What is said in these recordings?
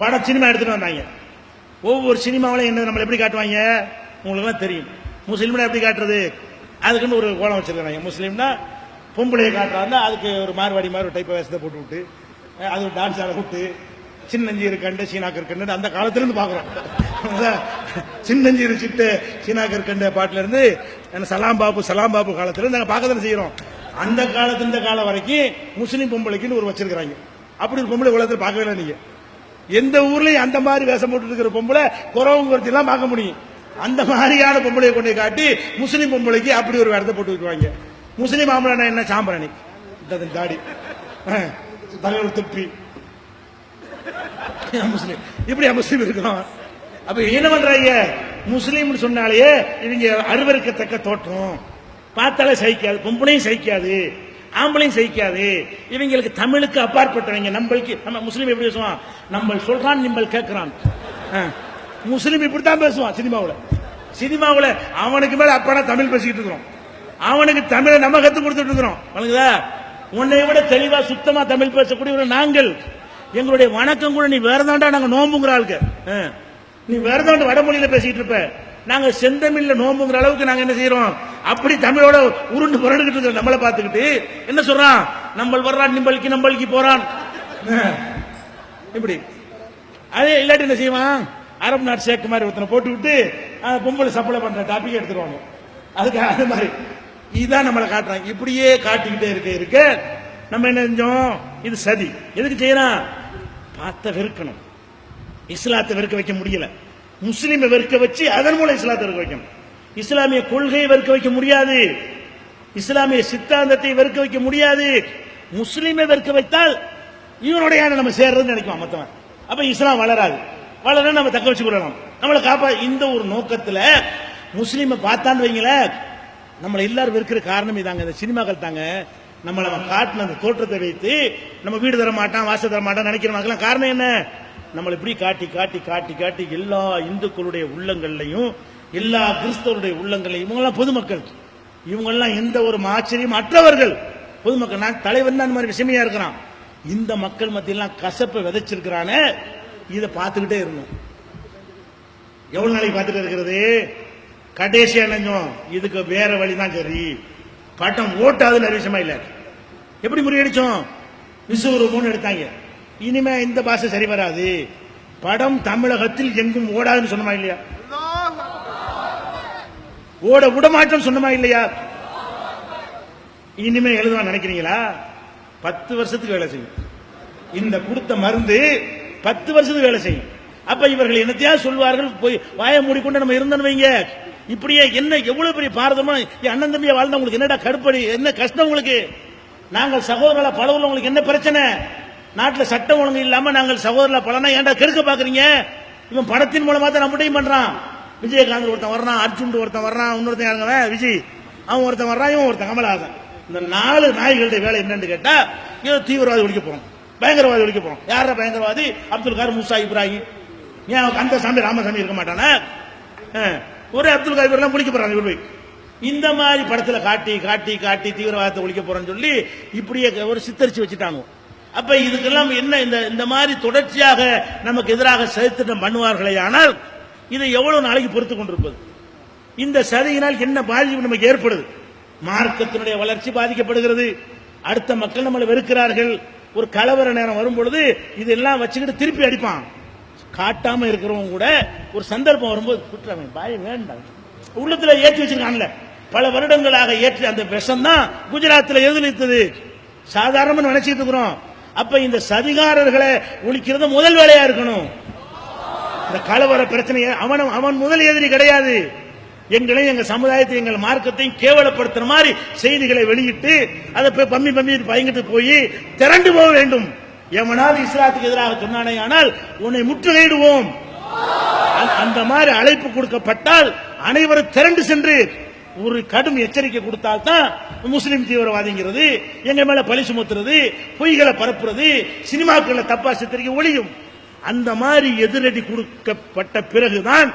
படம் சினிமா எடுத்துகிட்டு வந்தாங்க. ஒவ்வொரு சினிமாவிலும் என்ன நம்மளை எப்படி காட்டுவாங்க? உங்களுக்குலாம் தெரியும். முஸ்லீம்னா எப்படி காட்டுறது? அதுக்குன்னு ஒரு கோலம் வச்சுருக்காங்க. முஸ்லீம்னா பொம்பளையை காட்டுறாருன்னா அதுக்கு ஒரு மார்வாடி மாதிரி ஒரு டைப் வேஷத்தை போட்டு விட்டு அது ஒரு டான்ஸ் ஆட விட்டு சின்னஞ்சீரு கண்டு சீனாக்கர் கண்டு அந்த காலத்திலேருந்து பார்க்குறோம். சின்னஞ்சீரு சிட்டு சீனாக்கர் கண்டு பாட்டிலேருந்து என்ன சலாம் பாபு சலாம் பாபு காலத்திலேருந்து நாங்கள் பார்க்க தானே செய்கிறோம். அந்த காலத்து இந்த காலம் வரைக்கும் முஸ்லீம் பொம்பளைக்குன்னு ஒரு வச்சிருக்கிறாங்க. அப்படி ஒரு பொம்பளை உலகத்தில் பார்க்கவே இல்லை நீங்கள் எந்த ஊர்லயும் அந்த மாதிரி வேஷம் போட்டு இருக்கிற பொம்பளை குறவங்க எல்லாம் பார்க்க முடியும். அந்த மாதிரியான பொம்பளையை கொண்டு காட்டி முஸ்லீம் பொம்பளைக்கு அப்படி ஒரு இடத்த போட்டு வைக்குவாங்க முஸ்லீம் ஆம்பளை என்ன? சாம்பரணி இந்த தாடி. தலைவர் துப்பி. முஸ்லீம் இப்படி முஸ்லீம் இருக்கிறோம்? அப்ப என்ன பண்றாங்க? முஸ்லீம்னு சொன்னாலேயே இவங்க அருவருக்கத்தக்க தோற்றம். பார்த்தாலே சகிக்காது. பொம்பளையும் சகிக்காது. ஆம்பளையும் சகிக்காது. இவங்களுக்கு தமிழுக்கு அப்பாற்பட்டவங்க. நம்மளுக்கு நம்ம முஸ்லீம் எப்படி பேசுவான்? நம்ம சொல்றான் நிம்பல் கேட்கிறான் முஸ்லீம் இப்படித்தான் பேசுவான் சினிமாவில். சினிமாவில் அவனுக்கு மேல அப்பாடா தமிழ் பேசிக்கிட்டு இருக்கிறோம். அவனுக்கு தமிழை நம்ம கத்து கொடுத்துட்டு இருக்கிறோம். வணங்குதா? உன்னை விட தெளிவா சுத்தமா தமிழ் பேசக்கூடிய நாங்கள். எங்களுடைய வணக்கம் கூட நீ வேறதாண்டா நாங்க நோம்புங்கிற ஆளுக்கு ஆ. நீ வேறதாண்டு வடமொழியில பேசிக்கிட்டு இருப்ப. நாங்க செந்தமிழ்ல நோம்புங்கிற அளவுக்கு நாங்க என்ன செய்யறோம் அப்படி தமிழோட உருண்டு புரண்டுகிட்டு இருக்கிற நம்மளை பார்த்துக்கிட்டு என்ன சொல்றான்? நம்மள் வர்றான் நிம்பளிக்கு நம்மளுக்கு போறான். இப்படி. அதே இல்லாட்டி என்ன செய்வான்? அரபு நாட்டு சேக்கு மாதிரி ஒருத்தனை போட்டு விட்டு பொம்பளை சப்ளை பண்ற டாபிக் எடுத்துருவாங்க அதுக்கு அது மாதிரி. இதுதான் நம்மளை காட்டுறாங்க. இப்படியே காட்டிக்கிட்டே இருக்க இருக்க நம்ம என்ன செஞ்சோம்? இது சதி. எதுக்கு செய்யறான்? பார்த்த வெறுக்கணும். இஸ்லாத்தை வெறுக்க வைக்க முடியல. முஸ்லீமை வெறுக்க வச்சு அதன் மூலம் இஸ்லாத்தை வெறுக்க வைக்கணும். இஸ்லாமிய கொள்கையை வெறுக்க வைக்க முடியாது. இஸ்லாமிய சித்தாந்தத்தை வெறுக்க வைக்க முடியாது. முஸ்லீமை வெறுக்க வைத்தால் இவனுடைய நம்ம சேர்றதுன்னு நினைக்குவான் மத்தவன். அப்ப இஸ்லாம் வளராது. வளர நம்ம தக்க வச்சு கொள்ளலாம். நம்மளை காப்பா இந்த ஒரு நோக்கத்துல முஸ்லீமை பார்த்தான்னு வைங்களேன் நம்மளை எல்லாரும் வெறுக்கிற காரணம் இதாங்க. இந்த சினிமாக்கள் தாங்க. நம்மளை அவன் காட்டின அந்த தோற்றத்தை வைத்து நம்ம வீடு தர மாட்டான் வாசல் தர மாட்டான் நினைக்கிறவங்கலாம் காரணம் என்ன? நம்மளை இப்படி காட்டி காட்டி காட்டி காட்டி எல்லா இந்துக்களுடைய உள்ளங்கள்லையும் எல்லா கிறிஸ்தவருடைய உள்ளங்கள்லையும் இவங்கெல்லாம் பொதுமக்கள். இவங்கெல்லாம் எந்த ஒரு ஆச்சரியம் அற்றவர்கள். பொதுமக்கள் நான் தலைவன் தான் அந்த மாதிரி விஷயமையா இருக்கிறான். இந்த மக்கள் மத்தியெல்லாம் கசப்பை விதைச்சிருக்கிறானே. இதை பார்த்துக்கிட்டே இருந்தோம். எவ்வளவு நாளைக்கு பார்த்துட்டு இருக்கிறது? கடைசியா அணைஞ்சோம் இதுக்கு வேற வழி தான் சரி. பட்டம் ஓட்டாதுன்னு விஷயமா இல்லை. எப்படி முறியடிச்சோம்? விசுவரூபம்னு எடுத்தாங்க. இனிமே இந்த பாஷை சரி வராது. படம் தமிழகத்தில் எங்கும் ஓடாதுன்னு சொன்னமா இல்லையா? ஓட விடமாட்டம் சொன்னமா இல்லையா? இனிமே எழுதுவான் நினைக்கிறீங்களா? பத்து வருஷத்துக்கு வேலை செய்யும். இந்த கொடுத்த மருந்து பத்து வருஷத்துக்கு வேலை செய்யும். அப்ப இவர்கள் என்னத்தையா சொல்வார்கள்? போய் வாய மூடிக்கொண்டு நம்ம இருந்தோம் வைங்க. இப்படியே என்ன எவ்வளவு பெரிய பாரதமா என் அண்ணன் தம்பியை வாழ்ந்த உங்களுக்கு என்னடா கடுப்படி? என்ன கஷ்டம் உங்களுக்கு? நாங்கள் சகோதரர்களா பழகுல உங்களுக்கு என்ன பிரச்சனை? நாட்டில் சட்டம் ஒழுங்கு இல்லாமல் நாங்கள் சகோதரில் பலனா ஏன்டா கெடுக்க பார்க்குறீங்க இவன் படத்தின் மூலமாக தான் நம்மகிட்டையும் பண்ணுறான் விஜயகாந்த் ஒருத்தன் வர்றான் அர்ஜுன் ஒருத்தன் வர்றான் இன்னொருத்தன் யாருங்க விஜய். அவன் ஒருத்தன் வர்றான் இவன் ஒருத்தன் கமலஹாசன். இந்த நாலு நாய்களுடைய வேலை என்னன்னு கேட்டா ஏதோ தீவிரவாதி ஒழிக்க போறோம். பயங்கரவாதி ஒழிக்க போறோம். யார பயங்கரவாதி? அப்துல் கார் முசா இப்ராஹிம். ஏன் அந்த சாமி ராமசாமி இருக்க மாட்டானா? ஒரே அப்துல் கார் எல்லாம் முடிக்க போறாங்க இவர் போய். இந்த மாதிரி படத்துல காட்டி காட்டி காட்டி தீவிரவாதத்தை ஒழிக்க போகிறேன்னு சொல்லி இப்படியே ஒரு சித்தரிச்சு வச்சுட்டாங்க அப்ப இதுக்கெல்லாம் என்ன இந்த இந்த மாதிரி தொடர்ச்சியாக நமக்கு எதிராக சரித்திரம் பண்ணுவார்களே ஆனால் இதை எவ்வளவு நாளைக்கு பொறுத்து கொண்டிருப்பது? இந்த சதியினால் என்ன பாதிப்பு நமக்கு ஏற்படுது? மார்க்கத்தினுடைய வளர்ச்சி பாதிக்கப்படுகிறது. அடுத்த மக்கள் நம்மளை வெறுக்கிறார்கள். ஒரு கலவர நேரம் வரும்பொழுது இதெல்லாம் வச்சுக்கிட்டு திருப்பி அடிப்பான். காட்டாம இருக்கிறவங்க கூட ஒரு சந்தர்ப்பம் வரும்போது குற்றவன் பாய் வேண்டாம். உள்ளத்துல ஏற்றி வச்சிருக்கான்ல. பல வருடங்களாக ஏற்றி அந்த விஷம் தான் குஜராத்தில் எதிர்த்தது சாதாரணமா நினைச்சிட்டு இருக்கிறோம். அப்ப இந்த சதிகாரர்களை ஒழிக்கிறது முதல் வேலையா இருக்கணும். இந்த கலவர பிரச்சனையை அவன் அவன் முதல் எதிரி கிடையாது. எங்களையும் எங்க சமுதாயத்தை எங்கள் மார்க்கத்தையும் கேவலப்படுத்துற மாதிரி செய்திகளை வெளியிட்டு அதை போய் பம்மி பம்மி பயங்கிட்டு போய் திரண்டு போக வேண்டும். எவனாவது இஸ்லாத்துக்கு எதிராக சொன்னானே ஆனால் உன்னை முற்றுகையிடுவோம். அந்த- அந்த மாதிரி அழைப்பு கொடுக்கப்பட்டால் அனைவரும் திரண்டு சென்று ஒரு கடும் எச்சரிக்கை கொடுத்தால் தான் முஸ்லீம் தீவிரவாதிங்கிறது எங்க மேல பழி சுமத்துறது பொய்களை பரப்புறது சினிமாக்களை தப்பா சித்தரிக்க ஒழியும். அந்த மாதிரி எதிரடி கொடுக்கப்பட்ட பிறகுதான்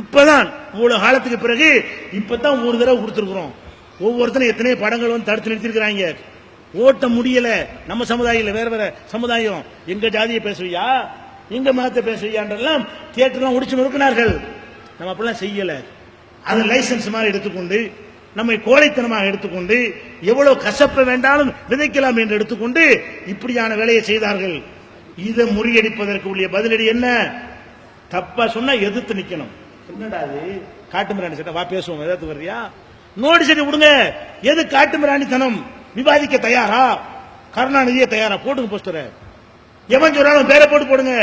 இப்பதான் இவ்வளவு காலத்துக்கு பிறகு இப்பதான் ஒரு தடவை கொடுத்துருக்குறோம். ஒவ்வொருத்தரும் எத்தனையோ படங்கள் வந்து தடுத்து நிறுத்திருக்கிறாங்க ஓட்ட முடியல. நம்ம சமுதாயம் வேற வேற சமுதாயம். எங்க ஜாதியை பேசுவியா? எங்க மதத்தை பேசுவியான்றெல்லாம் தியேட்டர்லாம் உடிச்சு நொறுக்கினார்கள். நம்ம அப்படிலாம் செய்யலை. அதை லைசன்ஸ் மாதிரி எடுத்துக்கொண்டு நம்மை கோழைத்தனமாக எடுத்துக்கொண்டு எவ்வளவு கசப்ப வேண்டாலும் விதைக்கலாம் என்று எடுத்துக்கொண்டு இப்படியான வேலையை செய்தார்கள். இதை முறியடிப்பதற்கு உள்ள பதிலடி என்ன? தப்பா சொன்னா எதிர்த்து நிக்கணும். என்னடா அது காட்டு மிராணி சட்டம் வா பேசுவோம். எதிர்த்து வர்றியா? நோடி சரி விடுங்க. எது காட்டு மிராணித்தனம் விவாதிக்க தயாரா? கருணாநிதியே தயாரா? போட்டுங்க போஸ்டரை எவன் சொல்றாலும் பேரை போட்டு போடுங்க.